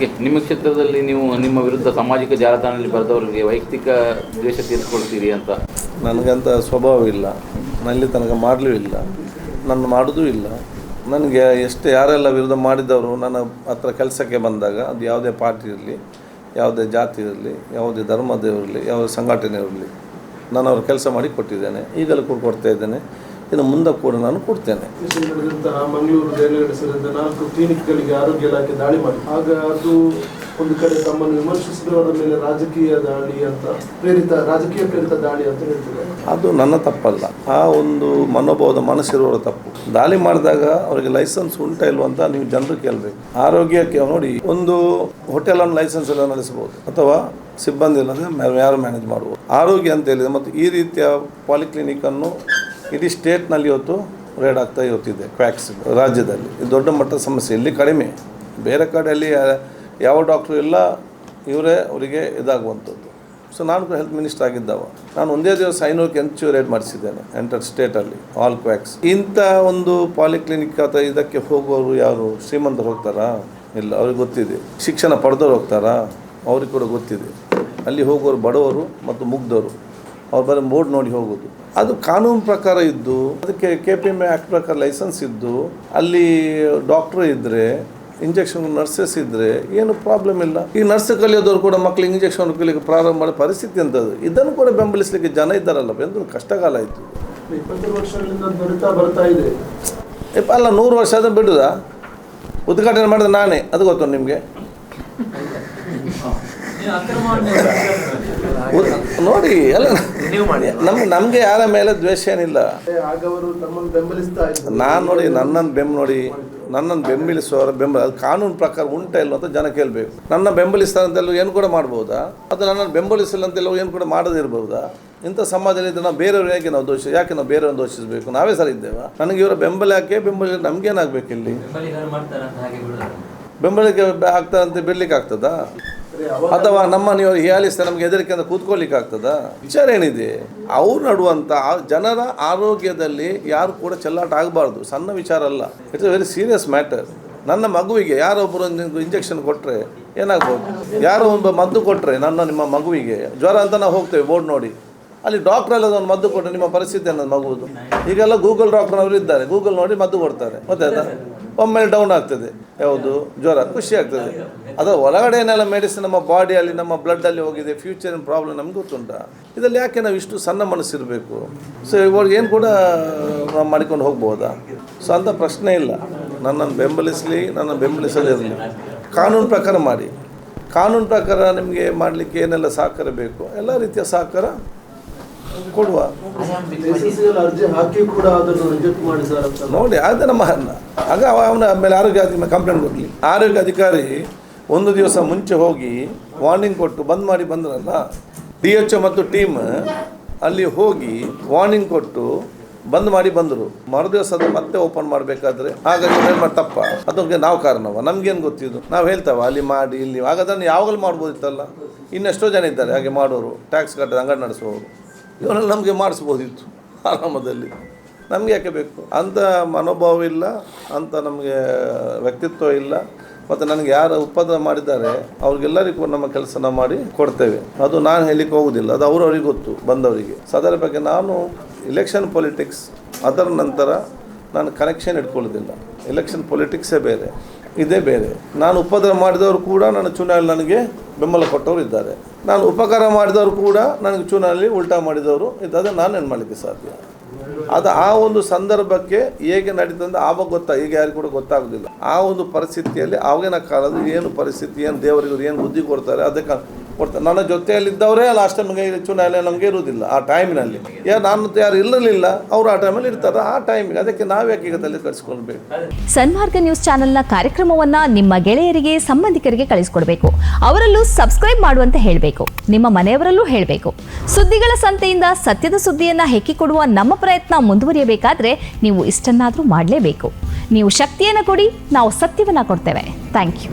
Okay, ನಿಮ್ಮ ಕ್ಷೇತ್ರದಲ್ಲಿ ನೀವು ನಿಮ್ಮ ವಿರುದ್ಧ ಸಾಮಾಜಿಕ ಜಾಲತಾಣದಲ್ಲಿ ಬರೆದವರಿಗೆ ವೈಯಕ್ತಿಕ ದ್ವೇಷ ತೀರಿಸ್ಕೊಳ್ತೀರಿ ಅಂತ? ನನಗಂತ ಸ್ವಭಾವ ಇಲ್ಲ. ನಲ್ಲಿ ತನಕ ಮಾಡಲೂ ಇಲ್ಲ. ನನ್ನ ಮಾಡೋದೂ ಇಲ್ಲ. ನನಗೆ ಎಷ್ಟು ಯಾರೆಲ್ಲ ವಿರುದ್ಧ ಮಾಡಿದವರು ನನ್ನ ಹತ್ರ ಕೆಲಸಕ್ಕೆ ಬಂದಾಗ, ಅದು ಯಾವುದೇ ಪಾರ್ಟಿ ಇರಲಿ, ಯಾವುದೇ ಜಾತಿ ಇರಲಿ, ಯಾವುದೇ ಧರ್ಮದವರಿರಲಿ ಯಾವುದೇ ಸಂಘಟನೆ ಇರಲಿ, ನಾನು ಅವ್ರ ಕೆಲಸ ಮಾಡಿ ಕೊಟ್ಟಿದ್ದೇನೆ. ಈಗಲೂ ಕೂಡ ಕೊಡ್ತಾ ಇದ್ದೇನೆ. ಇನ್ನು ಮುಂದೆ ಕೂಡ ನಾನು ಕೊಡ್ತೇನೆ. ಮಂಗಳೂರು ಜೈಲಿನಲ್ಲಿ ಸೇರಿದ ನಾಲ್ಕು ಕ್ಲಿನಿಕ್ಗಳಿಗೆ ಆರೋಗ್ಯ ಇಲಾಖೆ ದಾಳಿ ಮಾಡಿ ಆಗ ಅದು ಒಂದು ಕಡೆ ತಮ್ಮನ್ನು ವಿಮರ್ಶಿಸಿದವರ ಮೇಲೆ ರಾಜಕೀಯ ದಾಳಿ ಅಂತ ಪ್ರೇರಿತ ರಾಜಕೀಯ ಪ್ರೇರಿತ ದಾಳಿ ಅಂತ ಹೇಳ್ತಿದ್ದಾರೆ ಅದು ನನ್ನ ತಪ್ಪಲ್ಲ. ಆ ಒಂದು ಮನೋಭಾವದ ಮನಸ್ಸಿರುವವರ ತಪ್ಪು. ದಾಳಿ ಮಾಡಿದಾಗ ಅವರಿಗೆ ಲೈಸೆನ್ಸ್ ಉಂಟ ಇಲ್ವಂತ ಅಂತ ನೀವು ಜನರು ಕೇಳಬೇಕು. ಆರೋಗ್ಯಕ್ಕೆ ನೋಡಿ ಒಂದು ಹೋಟೆಲನ್ನು ಲೈಸೆನ್ಸ್ ಎಲ್ಲ ನಡೆಸಬಹುದು ಅಥವಾ ಸಿಬ್ಬಂದಿ ಇಲ್ಲದೆ ಯಾರು ಮ್ಯಾನೇಜ್ ಮಾಡಬಹುದು ಆರೋಗ್ಯ ಅಂತ ಹೇಳಿದೆ ಮತ್ತು ಈ ರೀತಿಯ ಪಾಲಿಕ್ಲಿನಿಕನ್ನು ಇಡೀ ಸ್ಟೇಟ್ನಲ್ಲಿ ಇವತ್ತು ರೇಡ್ ಆಗ್ತಾ ಇವತ್ತಿದೆ ಕ್ವ್ಯಾಕ್ಸ್ ರಾಜ್ಯದಲ್ಲಿ. ಇದು ದೊಡ್ಡ ಮಟ್ಟದ ಸಮಸ್ಯೆ ಇಲ್ಲಿ ಕಡಿಮೆ. ಬೇರೆ ಕಡೆಯಲ್ಲಿ ಯಾವ ಡಾಕ್ಟ್ರು ಇಲ್ಲ, ಇವರೇ ಅವರಿಗೆ ಇದಾಗುವಂಥದ್ದು. ಸೊ ನಾನು ಕೂಡ ಹೆಲ್ತ್ ಮಿನಿಸ್ಟರ್ ಆಗಿದ್ದವ. ನಾನು ಒಂದೇ ದಿವಸ ಐನೂರಕ್ಕೆ ಹೆಚ್ಚು ರೇಡ್ ಮಾಡಿಸಿದ್ದೇನೆ ಎಂಟರ್ ಸ್ಟೇಟಲ್ಲಿ ಆಲ್ ಕ್ವ್ಯಾಕ್ಸ್ ಇಂಥ ಒಂದು ಪಾಲಿಕ್ಲಿನಿಕ್ ಅಥವಾ ಇದಕ್ಕೆ ಹೋಗೋರು ಯಾರು? ಶ್ರೀಮಂತರು ಹೋಗ್ತಾರಾ? ಇಲ್ಲ, ಅವ್ರಿಗೆ ಗೊತ್ತಿದೆ. ಶಿಕ್ಷಣ ಪಡೆದವ್ರು ಹೋಗ್ತಾರಾ? ಅವ್ರಿಗೆ ಕೂಡ ಗೊತ್ತಿದೆ. ಅಲ್ಲಿ ಹೋಗೋರು ಬಡವರು ಮತ್ತು ಮುಗ್ಧರು. ಅವ್ರು ಬರೀ ಬೋರ್ಡ್ ನೋಡಿ ಹೋಗೋದು. ಅದು ಕಾನೂನು ಪ್ರಕಾರ ಇದ್ದು ಅದಕ್ಕೆ ಕೆ ಪಿ ಎಂ ಆ್ಯಕ್ಟ್ ಪ್ರಕಾರ ಲೈಸೆನ್ಸ್ ಇದ್ದು ಅಲ್ಲಿ ಡಾಕ್ಟ್ರ್ ಇದ್ದರೆ ಇಂಜೆಕ್ಷನ್ ನರ್ಸಸ್ ಇದ್ದರೆ ಏನು ಪ್ರಾಬ್ಲಮ್ ಇಲ್ಲ. ಈ ನರ್ಸ್ ಕಲಿಯೋದವ್ರು ಕೂಡ ಮಕ್ಕಳು ಇಂಜೆಕ್ಷನ್ ಕಲಿಯೋಕ್ಕೆ ಪ್ರಾರಂಭ ಮಾಡೋ ಪರಿಸ್ಥಿತಿ ಅಂತದ್ದು ಇದನ್ನು ಕೂಡ ಬೆಂಬಲಿಸಲಿಕ್ಕೆ ಜನ ಇದ್ದಾರಲ್ಲ ಎಂದು ಕಷ್ಟಕಾಲ ಆಯಿತು. ಇಪ್ಪ ಅಲ್ಲ ನೂರು ವರ್ಷ ಆದ್ರೆ ಬಿಡುದ? ಉದ್ಘಾಟನೆ ಮಾಡಿದ ನಾನೇ ಅದು ಗೊತ್ತು ನಿಮಗೆ? ನೋಡಿ ಅಲ್ಲ ನಮ್ಗೆ ನಮಗೆ ಯಾರ ಮೇಲೆ ದ್ವೇಷ ಏನಿಲ್ಲ. ನಾನು ನೋಡಿ ನನ್ನನ್ನು ಬೆಂಬ ನೋಡಿ ನನ್ನನ್ನು ಬೆಂಬಲಿಸುವವರ ಬೆಂಬಲ ಅದು ಕಾನೂನು ಪ್ರಕಾರ ಉಂಟ ಇಲ್ಲ ಅಂತ ಜನ ಕೇಳಬೇಕು. ನನ್ನ ಬೆಂಬಲಿಸ್ತಾರೆ ಅಂತೆಲ್ಲ ಏನು ಕೂಡ ಮಾಡ್ಬೋದಾ? ಅದು ನನ್ನನ್ನು ಬೆಂಬಲಿಸಿಲ್ಲ ಅಂತೆಲ್ಲ ಏನು ಕೂಡ ಮಾಡದಿರ್ಬೋದಾ? ಇಂಥ ಸಮಾಜದಲ್ಲಿ ನಾವು ಬೇರೆಯವ್ರು ಯಾಕೆ ನಾವು ದೋಷ ಯಾಕೆ ನಾವು ಬೇರೆಯವ್ರನ್ನ ದೋಷಿಸಬೇಕು? ನಾವೇ ಸರಿ ಇದ್ದೇವಾ? ನನಗೆ ಇವರ ಬೆಂಬಲ ಯಾಕೆ ಬೆಂಬಲ ನಮ್ಗೇನಾಗಬೇಕು ಇಲ್ಲಿ? ಬೆಂಬಲಿಗೆ ಆಗ್ತಾರಂತೆ ಅಂತ ಬಿಡ್ಲಿಕ್ಕೆ ಆಗ್ತದಾ? ಅಥವಾ ನಮ್ಮ ನೀವು ಹಿಯಾಲಿಸ್ತಾ ನಮ್ಗೆ ಹೆದರಿಕೆ ಅಂತ ಕೂತ್ಕೊಳ್ಳಿಕ್ಕೆ ಆಗ್ತದ? ವಿಚಾರ ಏನಿದೆ? ಅವ್ರು ನಡುವಂತ ಜನರ ಆರೋಗ್ಯದಲ್ಲಿ ಯಾರು ಕೂಡ ಚೆಲ್ಲಾಟ ಆಗಬಾರ್ದು. ಸಣ್ಣ ವಿಚಾರ ಅಲ್ಲ. ಇಟ್ಸ್ ವೆರಿ ಸೀರಿಯಸ್ ಮ್ಯಾಟರ್ ನನ್ನ ಮಗುವಿಗೆ ಯಾರೊಬ್ಬರು ಇಂಜೆಕ್ಷನ್ ಕೊಟ್ಟರೆ ಏನಾಗ್ಬೋದು? ಯಾರೋ ಒಂದು ಮದ್ದು ಕೊಟ್ಟರೆ ನನ್ನ ನಿಮ್ಮ ಮಗುವಿಗೆ. ಜ್ವರ ಅಂತ ನಾವು ಹೋಗ್ತೇವೆ ಬೋರ್ಡ್ ನೋಡಿ. ಅಲ್ಲಿ ಡಾಕ್ಟರ್ ಎಲ್ಲ ಒಂದು ಮದ್ದು ಕೊಟ್ಟರೆ ನಿಮ್ಮ ಪರಿಸ್ಥಿತಿ ಅನ್ನೋದು ಮಗುವುದು. ಈಗೆಲ್ಲ ಗೂಗಲ್ ಡಾಕ್ಟ್ರವರು ಇದ್ದಾರೆ. ಗೂಗಲ್ ನೋಡಿ ಮದ್ದು ಕೊಡ್ತಾರೆ. ಗೊತ್ತಾಯ್ತಾ? ಒಮ್ಮೆ ಡೌನ್ ಆಗ್ತದೆ. ಯಾವುದು? ಜ್ವರ. ಖುಷಿ ಆಗ್ತದೆ. ಅದರ ಒಳಗಡೆ ಏನೆಲ್ಲ ಮೆಡಿಸಿನ್ ನಮ್ಮ ಬಾಡಿಯಲ್ಲಿ ನಮ್ಮ ಬ್ಲಡ್ಡಲ್ಲಿ ಹೋಗಿದೆ ಫ್ಯೂಚರ್ ಪ್ರಾಬ್ಲಮ್ ನಮ್ಗೆ ಗೊತ್ತುಂಟ? ಇದರಲ್ಲಿ ಯಾಕೆ ನಾವು ಇಷ್ಟು ಸಣ್ಣ ಮನಸ್ಸಿರಬೇಕು? ಸೊ ಇವಾಗ ಏನು ಕೂಡ ನಾವು ಮಾಡಿಕೊಂಡು ಹೋಗ್ಬೋದಾ? ಸೊ ಅಂಥ ಪ್ರಶ್ನೆ ಇಲ್ಲ. ನನ್ನನ್ನು ಬೆಂಬಲಿಸಲಿ, ನನ್ನ ಬೆಂಬಲಿಸದಿರಲಿ ಕಾನೂನು ಪ್ರಕಾರ ಮಾಡಿ. ಕಾನೂನು ಪ್ರಕಾರ ನಿಮಗೆ ಮಾಡಲಿಕ್ಕೆ ಏನೆಲ್ಲ ಸಹಕಾರ ಬೇಕು? ಎಲ್ಲ ರೀತಿಯ ಸಹಕಾರ ಕೊಡುವ. ನೋಡಿ, ಅದು ನಮ್ಮ ಆಗ ಅವ ಅವನ ಮೇಲೆ ಆರೋಗ್ಯ ಕಂಪ್ಲೇಂಟ್ ಕೊಡಲಿ. ಆರೋಗ್ಯ ಅಧಿಕಾರಿ ಒಂದು ದಿವಸ ಮುಂಚೆ ಹೋಗಿ ವಾರ್ನಿಂಗ್ ಕೊಟ್ಟು ಬಂದ್ ಮಾಡಿ ಬಂದ್ರಲ್ಲ ಡಿ ಎಚ್ ಮತ್ತು ಟೀಮ್ ಅಲ್ಲಿ ಹೋಗಿ ವಾರ್ನಿಂಗ್ ಕೊಟ್ಟು ಬಂದ್ ಮಾಡಿ ಬಂದರು. ಮರುದಿವಸ ಅದು ಮತ್ತೆ ಓಪನ್ ಮಾಡಬೇಕಾದ್ರೆ ಹಾಗಾಗಿ ತಪ್ಪ. ಅದಕ್ಕೆ ನಾವು ಕಾರಣವ. ನಮ್ಗೇನು ಗೊತ್ತಿದ್ದು ನಾವು ಹೇಳ್ತಾವ, ಅಲ್ಲಿ ಮಾಡಿ, ಇಲ್ಲಿ. ಆಗ ಅದನ್ನು ಯಾವಾಗಲೂ ಮಾಡ್ಬೋದಿತ್ತಲ್ಲ? ಇನ್ನೆಷ್ಟೋ ಜನ ಇದ್ದಾರೆ, ಹಾಗೆ ಮಾಡೋರು. ಟ್ಯಾಕ್ಸ್ ಕಟ್ಟದ, ಅಂಗಡಿ ನಡೆಸುವವರು. ಇವನ್ನೆಲ್ಲ ನಮಗೆ ಮಾಡಿಸ್ಬೋದಿತ್ತು, ಆರಾಮದಲ್ಲಿ. ನಮಗೆ ಯಾಕೆ ಬೇಕು? ಅಂಥ ಮನೋಭಾವ ಇಲ್ಲ ಅಂಥ ನಮಗೆ ವ್ಯಕ್ತಿತ್ವ ಇಲ್ಲ. ಮತ್ತು ನನಗೆ ಯಾರು ಉಪದ್ರ ಮಾಡಿದ್ದಾರೆ, ಅವ್ರಿಗೆಲ್ಲರಿಗೂ ನಮ್ಮ ಕೆಲಸನ ಮಾಡಿ ಕೊಡ್ತೇವೆ. ಅದು ನಾನು ಹೇಳಲಿಕ್ಕೆ ಹೋಗುದಿಲ್ಲ ಅದು ಅವರವರಿಗೆ ಗೊತ್ತು, ಬಂದವರಿಗೆ. ಅದರ ಬಗ್ಗೆ ನಾನು ಇಲೆಕ್ಷನ್ ಪೊಲಿಟಿಕ್ಸ್ ಅದರ ನಂತರ ನಾನು ಕನೆಕ್ಷನ್ ಇಟ್ಕೊಳ್ಳೋದಿಲ್ಲ ಎಲೆಕ್ಷನ್ ಪೊಲಿಟಿಕ್ಸೇ ಬೇರೆ, ಇದೇ ಬೇರೆ. ನಾನು ಉಪದ್ರ ಮಾಡಿದವರು ಕೂಡ ನನ್ನ ಚುನಾವಣೆ ನನಗೆ ಬೆಂಬಲ ಕೊಟ್ಟವರು ಇದ್ದಾರೆ. ನಾನು ಉಪಕಾರ ಮಾಡಿದವರು ಕೂಡ ನನಗೆ ಚುನಾವಣೆಯಲ್ಲಿ ಉಲ್ಟಾ ಮಾಡಿದವರು ಇದ್ದಾದ್ರೆ ನಾನು ಏನು ಮಾಡಲಿಕ್ಕೆ ಸಾಧ್ಯ? ಅದು ಆ ಒಂದು ಸಂದರ್ಭಕ್ಕೆ ಹೇಗೆ ನಡೀತಂದ್ರೆ ಆವಾಗ ಗೊತ್ತಾ, ಈಗ ಯಾರಿಗೂ ಕೂಡ ಗೊತ್ತಾಗೋದಿಲ್ಲ. ಆ ಒಂದು ಪರಿಸ್ಥಿತಿಯಲ್ಲಿ ಆವಾಗಿನ ಕಾಲದ ಏನು ಪರಿಸ್ಥಿತಿ, ಏನು ದೇವರಿಗೂ ಏನು ಬುದ್ಧಿ ಕೊಡ್ತಾರೆ, ಅದಕ್ಕೆ ಕೊಡ್ತಾರೆ ನನ್ನ ಜೊತೆಯಲ್ಲಿದ್ದವರೇ ಲಾಸ್ಟ್ ಟೈಮ್ಗೆ ಚುನಾವಣೆ ನಮಗೆ ಇರುವುದಿಲ್ಲ. ಆ ಟೈಮಿನಲ್ಲಿ ಯಾ ನಾನು ಯಾರು ಇರಲಿಲ್ಲ, ಅವರು ಆ ಟೈಮಲ್ಲಿ ಇರ್ತಾರೆ. ಆ ಟೈಮಿಗೆ ಅದಕ್ಕೆ ನಾವು ಯಾಕೆ ತಲೆ ಕಟ್ಸ್ಕೊಳ್ಬೇಕು ಸನ್ಮಾರ್ಗ ನ್ಯೂಸ್ ಚಾನೆಲ್ನ ಕಾರ್ಯಕ್ರಮವನ್ನ ನಿಮ್ಮ ಗೆಳೆಯರಿಗೆ, ಸಂಬಂಧಿಕರಿಗೆ ಕಳಿಸ್ಕೊಡ್ಬೇಕು. ಅವರಲ್ಲೂ ಸಬ್ಸ್ಕ್ರೈಬ್ ಮಾಡುವಂತೆ ಹೇಳಬೇಕು. ನಿಮ್ಮ ಮನೆಯವರಲ್ಲೂ ಹೇಳಬೇಕು. ಸುದ್ದಿಗಳ ಸಂತೆಯಿಂದ ಸತ್ಯದ ಸುದ್ದಿಯನ್ನು ಹೆಕ್ಕಿಕೊಡುವ ನಮ್ಮ ಪ್ರಯತ್ನ ಮುಂದುವರಿಯಬೇಕಾದ್ರೆ ನೀವು ಇಷ್ಟನ್ನಾದರೂ ಮಾಡಲೇಬೇಕು. ನೀವು ಶಕ್ತಿಯನ್ನು ಕೊಡಿ, ನಾವು ಸತ್ಯವನ್ನು ಕೊಡ್ತೇವೆ. Thank you